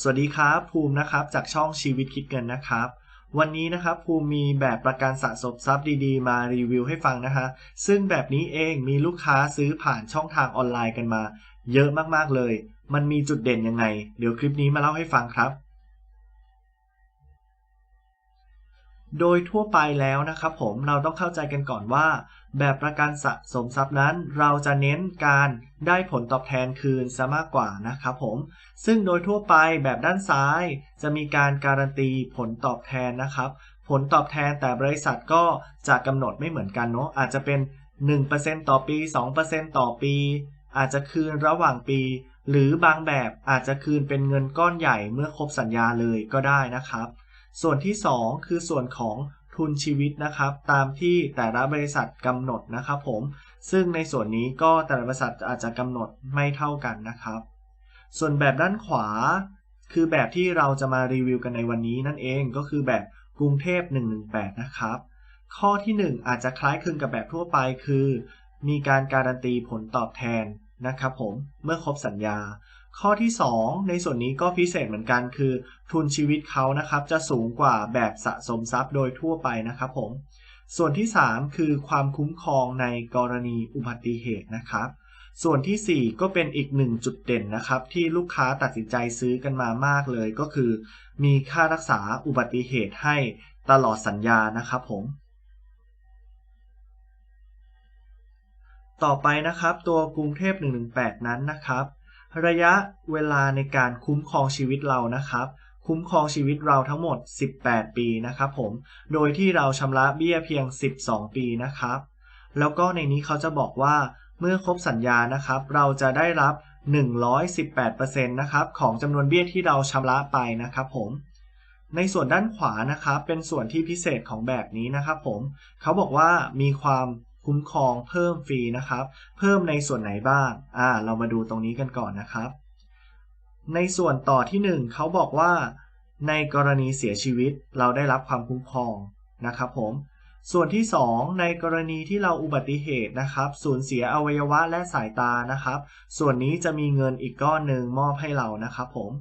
สวัสดีครับ ภูมินะครับจากช่องชีวิตคิดเงินนะครับ วันนี้นะครับภูมิมีแบบประกันสะสมทรัพย์ดีๆ มารีวิวให้ฟังนะฮะซึ่งแบบนี้เองมีลูกค้าซื้อผ่านช่องทางออนไลน์กันมา เยอะมากๆเลย มันมีจุดเด่นยังไง เดี๋ยวคลิปนี้มาเล่าให้ฟังครับ โดยทั่วไปแล้วนะครับผมเราต้องเข้าใจกันก่อนว่า แบบประกันสะสมทรัพย์นั้น เราจะเน้นการได้ผลตอบแทนคืนซะมากกว่านะครับผม ซึ่งโดยทั่วไปแบบด้านซ้าย จะมีการการันตีผลตอบแทนนะครับ ผลตอบแทนแต่บริษัทก็จะกำหนดไม่เหมือนกันเนาะอาจจะเป็น 1%ต่อปี 2%ต่อปี อาจจะคืนระหว่างปี หรือบางแบบอาจจะคืนเป็นเงินก้อนใหญ่เมื่อครบสัญญาเลยก็ได้นะครับ ส่วนที่ 2 คือส่วนของ ทุนชีวิตนะครับ ตามที่แต่ละบริษัทกำหนดนะครับผม ซึ่งในส่วนนี้ก็แต่ละบริษัทอาจจะกำหนดไม่เท่ากันนะครับ ส่วนแบบด้านขวา คือแบบที่เราจะมารีวิวกันในวันนี้นั่นเองก็คือแบบกรุงเทพ 118 นะครับ ข้อที่ 1 อาจจะคล้ายคลึงกับแบบทั่วไปคือ มีการการันตีผลตอบแทนนะครับผมเมื่อครบสัญญา ข้อที่ 2 ในส่วนนี้ก็พิเศษเหมือนกันคือ ทุนชีวิตเขานะครับ จะสูงกว่าแบบสะสมทรัพย์โดยทั่วไปนะครับผม ส่วนที่ 3 คือความคุ้มครองในกรณีอุบัติเหตุนะครับ ส่วนที่ 4 ก็เป็นอีกหนึ่งจุดเด่นนะครับ ที่ลูกค้าตัดสินใจซื้อกันมามากเลยก็คือ มีค่ารักษาอุบัติเหตุให้ตลอดสัญญานะครับผมต่อไปนะครับ ตัวกรุงเทพ118 นั้นนะครับ ระยะเวลาในการคุ้มครองชีวิตเรานะครับ คุ้มครองชีวิตเราทั้งหมด 18 ปีนะครับผม โดยที่เราชำระเบี้ยเพียง 12 ปีนะครับ แล้วก็ในนี้เขาจะบอกว่าเมื่อครบสัญญานะครับ เราจะได้รับ 118%นะครับของจำนวนเบี้ยที่เราชำระไปนะครับผมในส่วนด้านขวานะครับเป็นส่วนที่พิเศษของแบบนี้นะครับผมเขาบอกว่ามีความ คุ้มครองเพิ่มฟรีนะครับ เพิ่มในส่วนไหนบ้างอ่าเรามาดูตรงนี้กันก่อนนะครับ ในส่วนต่อที่ 1 เขาบอกว่า ในกรณีเสียชีวิตเราได้รับความคุ้มครองนะครับผมส่วนที่ 2 ในกรณีที่เราอุบัติเหตุนะครับสูญเสียอวัยวะและสายตานะครับ ส่วนนี้จะมีเงินอีกก้อนหนึ่งมอบให้เรานะครับผม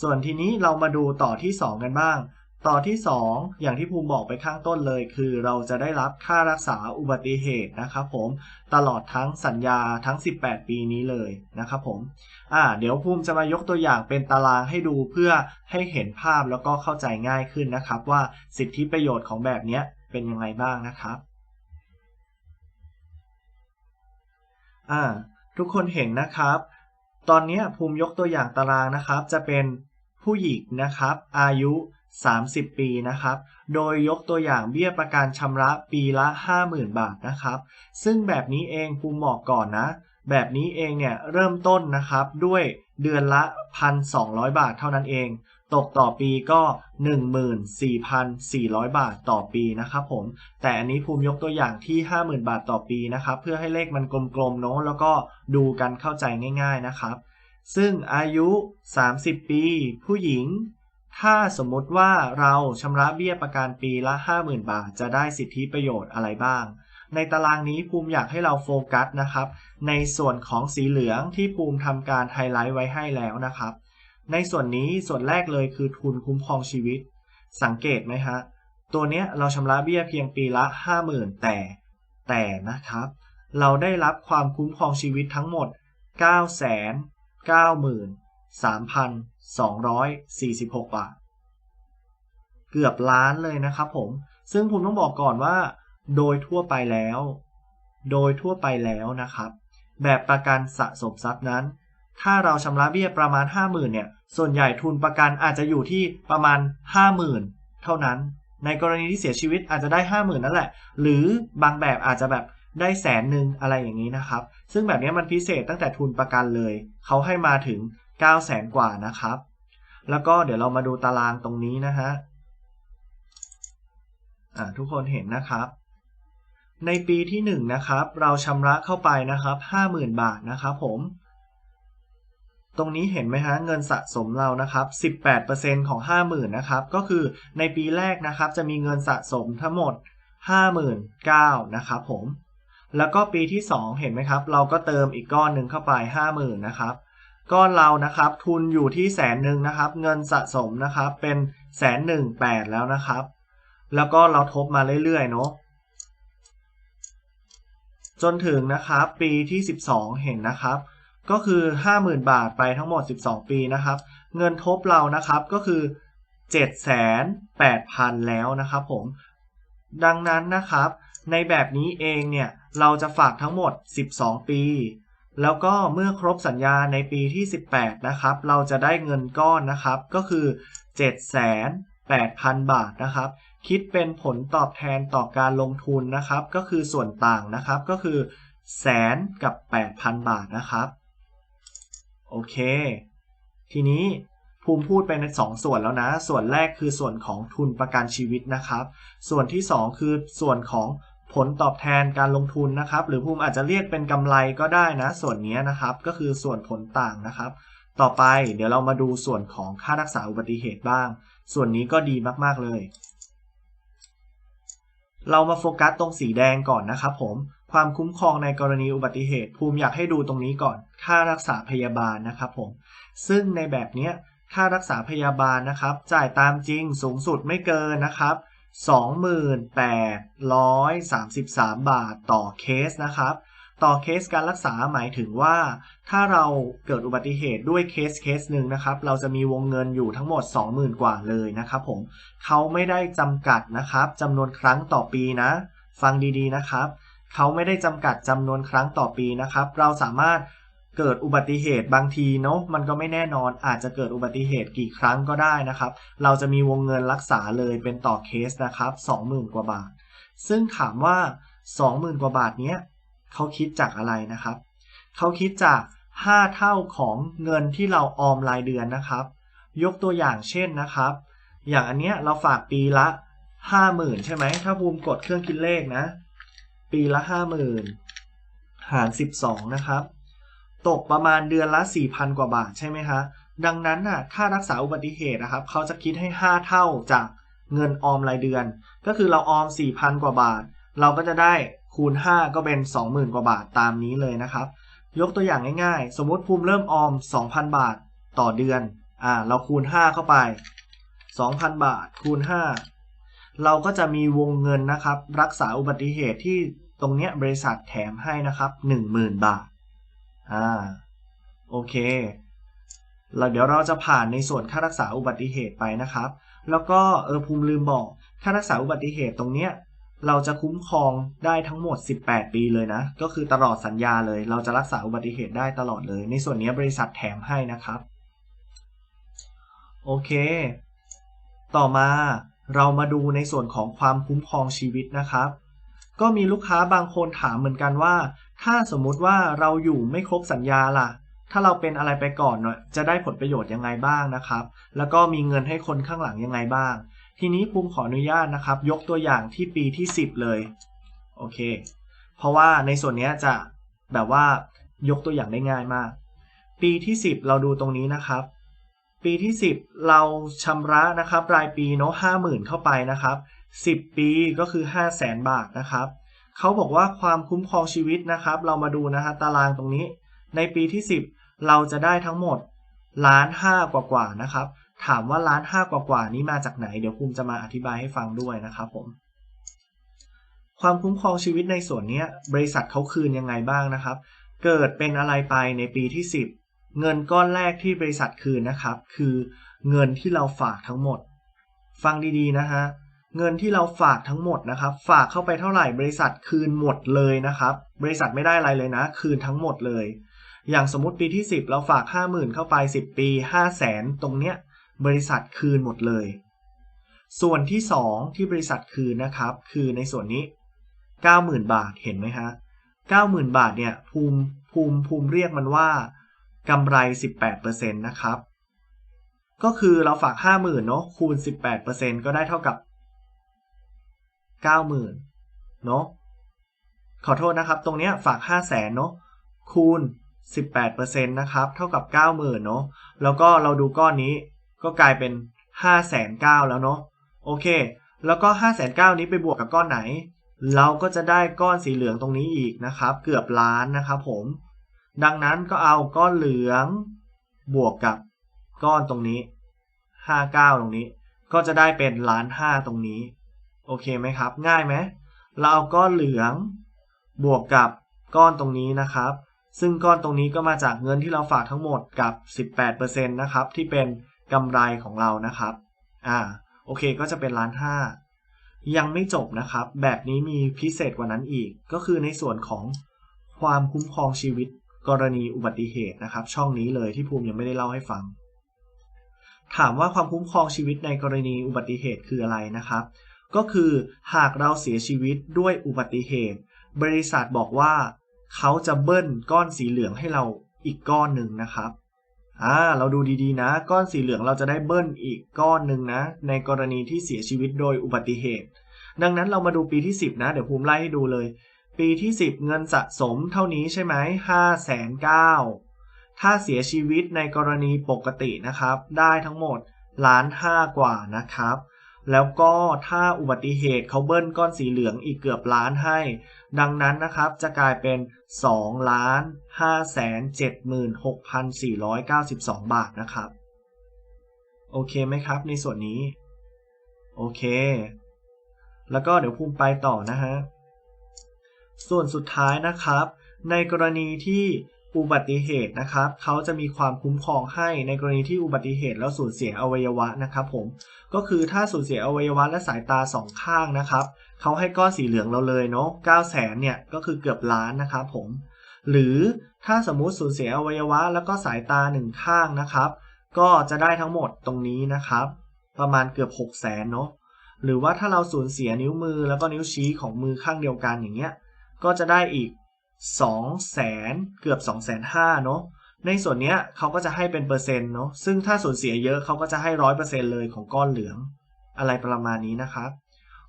ส่วนทีนี้เรามาดูต่อที่ 2 กันบ้าง ต่อที่ 2 อย่างที่ภูมิบอกไปข้างต้นเลย คือเราจะได้รับค่ารักษาอุบัติเหตุนะครับผมตลอดทั้งสัญญาทั้ง 18 ปีนี้เลยนะครับผมอ่าเดี๋ยวภูมิจะมายกตัวอย่างเป็นตารางให้ดูเพื่อให้เห็นภาพแล้วก็เข้าใจง่ายขึ้นนะครับ ว่าสิทธิประโยชน์ของแบบนี้เป็นยังไงบ้างนะครับอ่าทุกคนเห็นนะครับ ตอนนี้ภูมิยกตัวอย่างตารางนะครับ จะเป็นผู้หญิงนะครับ อายุ 30 ปีนะครับ โดยยกตัวอย่างเบี้ยประกันชำระปีละ 50,000 บาทนะครับ ซึ่งแบบนี้เองภูมิบอกก่อนนะ แบบนี้เองเนี่ยเริ่มต้นนะครับด้วยเดือนละ 1,200 บาทเท่านั้นเอง ตกต่อปีก็ 14,400 บาทต่อปีนะครับผม แต่อันนี้ภูมิยกตัวอย่างที่ 50,000 บาทต่อปีนะครับ เพื่อให้เลขมันกลมๆเนาะแล้วก็ดูกันเข้าใจง่าย ๆนะครับ ซึ่งอายุ 30 ปี ผู้หญิง ถ้าสมมติว่าเราชำระเบี้ยประกันปีละ 50,000 บาท จะได้สิทธิประโยชน์อะไรบ้าง ในตารางนี้ภูมิอยากให้เราโฟกัสนะครับ ในส่วนของสีเหลืองที่ภูมิทำการไฮไลท์ไว้ให้แล้วนะครับ ในส่วนนี้ส่วนแรกเลยคือทุนคุ้มครองชีวิต สังเกตไหมฮะ ตัวเนี้ยเราชำระเบี้ยเพียงปีละ 50,000 แต่แต่นะครับ เราได้รับความคุ้มครองชีวิตทั้งหมด 9 9 3 246 บาท เกือบล้านเลยนะครับผม ซึ่งผมต้องบอกก่อนว่า โดยทั่วไปแล้ว โดยทั่วไปแล้วนะครับ แบบประกันสะสมทรัพย์นั้น ถ้าเราชำระเบี้ยประมาณ 50,000เนี่ย ส่วนใหญ่ทุนประกันอาจจะอยู่ที่ประมาณ 50,000 เท่านั้น ในกรณีที่เสียชีวิตอาจจะได้ 50,000 นั่นแหละ หรือบางแบบอาจจะแบบได้แสนหนึ่งอะไรอย่างนี้นะครับ ซึ่งแบบนี้มันพิเศษตั้งแต่ทุนประกันเลย เขาให้มาถึง 9 0 0แสนกว่านะครับ แล้วก็เดี๋ยวเรามาดูตารางตรงนี้นะฮะทุกคนเห็นนะครับ ในปีที่1นนะครับ เราชำระเข้าไปนะครับ 50,000 บาทนะครับผมตรงนี้เห็นไหมฮะเงินสะสมเรานะครับ 18%ของ 50,000 นะครับ ก็คือในปีแรกนะครับ จะมีเงินสะสมทั้งหมด 59,000 นะครับผม แล้วก็ปีที่ 2 เห็นไหมครับ เราก็เติมอีกก้อนหนึ่งเข้าไป 50,000 นะครับ ก้อนเรานะครับทุนอยู่ที่แสนหนึ่งนะครับ เงินสะสมนะครับเป็นแสนหนึ่งแปดแล้วนะครับ แล้วก็เราทบมาเรื่อยๆเนาะจนถึงนะครับปีที่ 12 เห็นนะครับ ก็คือ 50,000 บาทไปทั้งหมด 12 ปีนะครับ เงินทบเรานะครับก็คือ 7,800,000แล้วนะครับผม ดังนั้นนะครับ ในแบบนี้เองเนี่ยเราจะฝากทั้งหมด 12 ปี แล้วก็เมื่อครบสัญญาในปีที่ 18 นะครับ เราจะได้เงินก้อนนะครับ ก็คือ 78,000 บาทนะครับ คิดเป็นผลตอบแทนต่อการลงทุนนะครับ ก็คือส่วนต่างนะครับ ก็คือแสนกับ 8,000 บาทนะครับ โอเค ทีนี้ภูมิพูดไปในสองส่วนแล้วนะ ส่วนแรกคือส่วนของทุนประกันชีวิตนะครับ ส่วนที่ 2 คือส่วนของ ผลตอบแทนการลงทุนนะครับ หรือภูมิอาจจะเรียกเป็นกำไรก็ได้นะ ส่วนนี้นะครับก็คือส่วนผลต่างนะครับ ต่อไปเดี๋ยวเรามาดูส่วนของค่ารักษาอุบัติเหตุบ้าง ส่วนนี้ก็ดีมากๆเลย เรามาโฟกัสตรงสีแดงก่อนนะครับผมความคุ้มครองในกรณีอุบัติเหตุ ภูมิอยากให้ดูตรงนี้ก่อน ค่ารักษาพยาบาลนะครับผมซึ่งในแบบนี้ค่ารักษาพยาบาลนะครับ จ่ายตามจริงสูงสุดไม่เกินนะครับ 2833 บาทต่อเคสนะครับ ต่อเคสการรักษาหมายถึงว่า ถ้าเราเกิดอุบัติเหตุด้วยเคสเคสหนึ่งนะครับ เราจะมีวงเงินอยู่ทั้งหมด 20,000 กว่าเลยนะครับผมเขาไม่ได้จำกัดนะครับจำนวนครั้งต่อปีนะ ฟังดีๆนะครับ เขาไม่ได้จำกัดจำนวนครั้งต่อปีนะครับ เราสามารถ เกิดอุบัติเหตุบางทีเนาะมันก็ไม่แน่นอนอาจจะเกิดอุบัติเหตุกี่ครั้งก็ได้นะครับ เราจะมีวงเงินรักษาเลยเป็นต่อเคสนะครับ 20,000 กว่าบาท ซึ่งถามว่า 20,000 กว่าบาทเนี้ยเขาคิดจากอะไรนะครับ เขาคิดจาก 5 เท่าของเงินที่เราออมรายเดือนนะครับ ยกตัวอย่างเช่นนะครับ อย่างอันเนี้ยเราฝากปีละ 50,000 ใช่ไหมถ้าภูมิกดเครื่องคิดเลขนะ ปีละ 50,000 หาร 12 นะครับ ตกประมาณเดือนละ 4,000 กว่าบาทใช่ไหมคะดังนั้นน่ะค่ารักษาอุบัติเหตุนะครับเขาจะคิดให้ 5 เท่าจากเงินออมรายเดือน ก็คือเราออม 4,000 กว่าบาท เราก็จะได้คูณ 5 ก็เป็น 20,000 กว่าบาทตามนี้เลยนะครับ ยกตัวอย่างง่ายๆ สมมติภูมิเริ่มออม 2,000 บาทต่อเดือนอ่าเราคูณ 5 เข้าไป 2,000 บาทคูณ 5 เราก็จะมีวงเงินนะครับ รักษาอุบัติเหตุที่ตรงเนี้ยบริษัทแถมให้นะครับ 10,000 บาท อ่าโอเคเราเดี๋ยวเราจะผ่านในส่วนค่ารักษาอุบัติเหตุไปนะครับ แล้วก็เออภูมิลืมบอก ค่ารักษาอุบัติเหตุตรงเนี้ยเราจะคุ้มครองได้ทั้งหมด 18 ปีเลยนะ ก็คือตลอดสัญญาเลย เราจะรักษาอุบัติเหตุได้ตลอดเลย ในส่วนนี้บริษัทแถมให้นะครับ โอเค ต่อมาเรามาดูในส่วนของความคุ้มครองชีวิตนะครับ ก็มีลูกค้าบางคนถามเหมือนกันว่า ถ้าสมมุติว่าเราอยู่ไม่ครบสัญญาล่ะ ถ้าเราเป็นอะไรไปก่อนเนาะจะได้ผลประโยชน์ยังไงบ้างนะครับ แล้วก็มีเงินให้คนข้างหลังยังไงบ้าง ทีนี้ภูมิขออนุญาตนะครับ ยกตัวอย่างที่ปีที่ 10 เลย โอเค เพราะว่าในส่วนนี้จะแบบว่ายกตัวอย่างได้ง่ายมาก ปีที่ 10 เราดูตรงนี้นะครับ ปีที่ 10 เราชำระนะครับ รายปีเนาะห้าหมื่นเข้าไปนะครับ 10 ปีก็คือ 5 0 0แสนบาทนะครับ เขาบอกว่าความคุ้มครองชีวิตนะครับ เรามาดูนะฮะตารางตรงนี้ ในปีที่ 10 เราจะได้ทั้งหมดล้านห้ากว่ากว่านะครับ ถามว่าล้านห้ากว่ากว่านี้มาจากไหน เดี๋ยวภูมิจะมาอธิบายให้ฟังด้วยนะครับผมความคุ้มครองชีวิตในส่วนนี้บริษัทเขาคืนยังไงบ้างนะครับ เกิดเป็นอะไรไปในปีที่ 10 เงินก้อนแรกที่บริษัทคืนนะครับ คือเงินที่เราฝากทั้งหมด ฟังดีๆนะฮะ เงินที่เราฝากทั้งหมดนะครับ ฝากเข้าไปเท่าไหร่บริษัทคืนหมดเลยนะครับ บริษัทไม่ได้อะไรเลยนะ คืนทั้งหมดเลย อย่างสมมติปีที่ 10 เราฝาก 50,000 เข้าไป 10 ปี 5 0 0แสนตรงเนี้ยบริษัทคืนหมดเลย ส่วนที่ 2 ที่บริษัทคืนนะครับ คือในส่วนนี้ 90,000 บาทเห็นไหมฮะ90,000 บาทเนี่ยภูมิภูมิภูมิเรียกมันว่ากำไร 18%นะครับก็คือเราฝาก 50,000เนาะคูณ 18%ก็ได้เท่ากับ 90,000เนาะขอโทษนะครับ ตรงเนี้ยฝาก 5 0 0แสนเนาะคูณ 18%นะครับ เท่ากับ 90,000เนาะแล้วก็เราดูก้อนนี้ก็กลายเป็น5 9 0 0 0แล้วเนาะโอเค แล้วก็5 9 0 0 0นี้ไปบวกกับก้อนไหน เราก็จะได้ก้อนสีเหลืองตรงนี้อีกนะครับ เกือบล้านนะครับผม ดังนั้นก็เอาก้อนเหลืองบวกกับก้อนตรงนี้ห้าเก้าตรงนี้ ก็จะได้เป็นล้านห้าตรงนี้ โอเคไหมครับ ง่ายไหมเราเอาก้อนเหลือง บวกกับก้อนตรงนี้นะครับ ซึ่งก้อนตรงนี้ก็มาจากเงินที่เราฝากทั้งหมดกับ 18%นะครับ ที่เป็นกำไรของเรานะครับ อ่า โอเคก็จะเป็นล้านห้ายังไม่จบนะครับ แบบนี้มีพิเศษกว่านั้นอีก ก็คือในส่วนของความคุ้มครองชีวิตกรณีอุบัติเหตุนะครับ ช่องนี้เลยที่ภูมิยังไม่ได้เล่าให้ฟัง ถามว่าความคุ้มครองชีวิตในกรณีอุบัติเหตุคืออะไรนะครับ ก็คือหากเราเสียชีวิตด้วยอุบัติเหตุ บริษัทบอกว่า เขาจะเบิ้ลก้อนสีเหลืองให้เราอีกก้อนหนึ่งนะครับอ่าเราดูดีๆนะ ก้อนสีเหลืองเราจะได้เบิ้ลอีกก้อนหนึ่งนะ ในกรณีที่เสียชีวิตโดยอุบัติเหตุ ดังนั้นเรามาดูปีที่ 10 นะ เดี๋ยวภูมิไล่ให้ดูเลย ปีที่ 10 เงินสะสมเท่านี้ใช่ไหมห้าแสนเก้าถ้าเสียชีวิตในกรณีปกตินะครับ ได้ทั้งหมดล้านห้ากว่านะครับ แล้วก็ถ้าอุบัติเหตุเขาเบิ้ลก้อนสีเหลืองอีกเกือบล้านให้ ดังนั้นนะครับจะกลายเป็น2ล้าน5แสน76,492 บาทนะครับ โอเคไหมครับในส่วนนี้ โอเค แล้วก็เดี๋ยวภูมิไปต่อนะฮะ ส่วนสุดท้ายนะครับ ในกรณีที่ อุบัติเหตุนะครับเขาจะมีความคุ้มครองให้ในกรณีที่อุบัติเหตุแล้วสูญเสียอวัยวะนะครับผมก็คือถ้าสูญเสียอวัยวะและสายตาสองข้างนะครับเขาให้ก้อนสีเหลืองเราเลยเนาะ9แสนเนี่ยก็คือเกือบล้านนะครับผมหรือถ้าสมมุติสูญเสียอวัยวะแล้วก็สายตาหนึ่งข้างนะครับ ก็จะได้ทั้งหมดตรงนี้นะครับ ประมาณเกือบ6แสนเนาะหรือว่าถ้าเราสูญเสียนิ้วมือแล้วก็นิ้วชี้ของมือข้างเดียวกันอย่างเงี้ยก็จะได้อีก 2แสนเกือบ2แสนห้าเนาะในส่วนเนี้ยเขาก็จะให้เป็นเปอร์เซ็นต์เนาะซึ่งถ้าสูญเสียเยอะเขาก็จะให้ร้อยเปอร์เซ็นต์เลยของก้อนเหลือง อะไรประมาณนี้นะครับ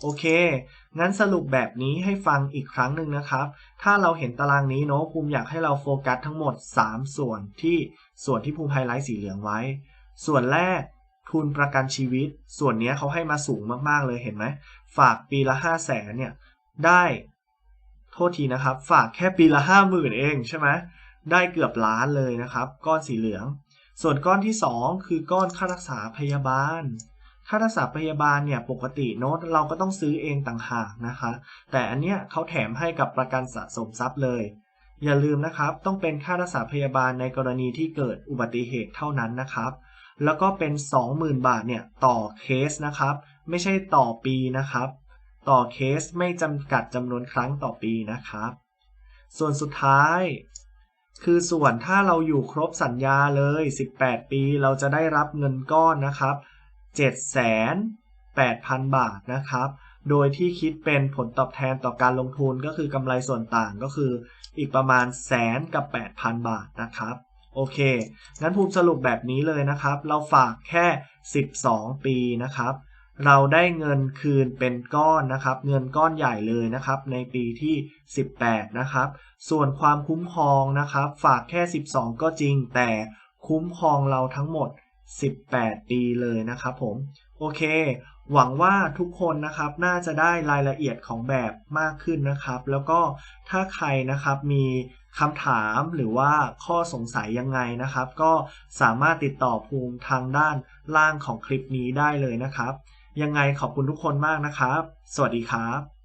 โอเค งั้นสรุปแบบนี้ให้ฟังอีกครั้งหนึ่งนะครับ ถ้าเราเห็นตารางนี้เนาะภูมิอยากให้เราโฟกัสทั้งหมด 3 ส่วนที่ส่วนที่ภูมิไฮไลท์สีเหลืองไว้ ส่วนแรกทุนประกันชีวิต ส่วนนี้เขาให้มาสูงมากๆเลยเห็นไหม ฝากปีละ 5 0 0แสนเนี่ย ได้ โทษทีนะครับ ฝากแค่ปีละ5 0,000เองใช่ไหมได้เกือบล้านเลยนะครับ ก้อนสีเหลือง ส่วนก้อนที่ 2 คือก้อนค่ารักษาพยาบาล ค่ารักษาพยาบาลเนี่ยปกติโน้ตเราก็ต้องซื้อเองต่างหากนะคะ แต่อันเนี้ยเขาแถมให้กับประกันสะสมทรัพย์เลย อย่าลืมนะครับ ต้องเป็นค่ารักษาพยาบาลในกรณีที่เกิดอุบัติเหตุเท่านั้นนะครับ แล้วก็เป็น 20,000 บาทเนี่ยต่อเคสนะครับ ไม่ใช่ต่อปีนะครับ ต่อเคสไม่จำกัดจำนวนครั้งต่อปีนะครับ ส่วนสุดท้าย คือส่วนถ้าเราอยู่ครบสัญญาเลย 18 ปีเราจะได้รับเงินก้อนนะครับ7,800,000 บาทนะครับ โดยที่คิดเป็นผลตอบแทนต่อการลงทุนก็คือกำไรส่วนต่างก็คืออีกประมาณแสนกับ 8,000 บาทนะครับ โอเค งั้นภูมิสรุปแบบนี้เลยนะครับ เราฝากแค่ 12 ปีนะครับ เราได้เงินคืนเป็นก้อนนะครับ เงินก้อนใหญ่เลยนะครับ ในปีที่ 18 นะครับ ส่วนความคุ้มครองนะครับ ฝากแค่ 12 ก็จริง แต่คุ้มครองเราทั้งหมด 18 ปีเลยนะครับผม โอเค หวังว่าทุกคนนะครับน่าจะได้รายละเอียดของแบบมากขึ้นนะครับ แล้วก็ถ้าใครนะครับมีคำถามหรือว่าข้อสงสัยยังไงนะครับ ก็สามารถติดต่อภูมิทางด้านล่างของคลิปนี้ได้เลยนะครับ ยังไงขอบคุณทุกคนมากนะครับ สวัสดีครับ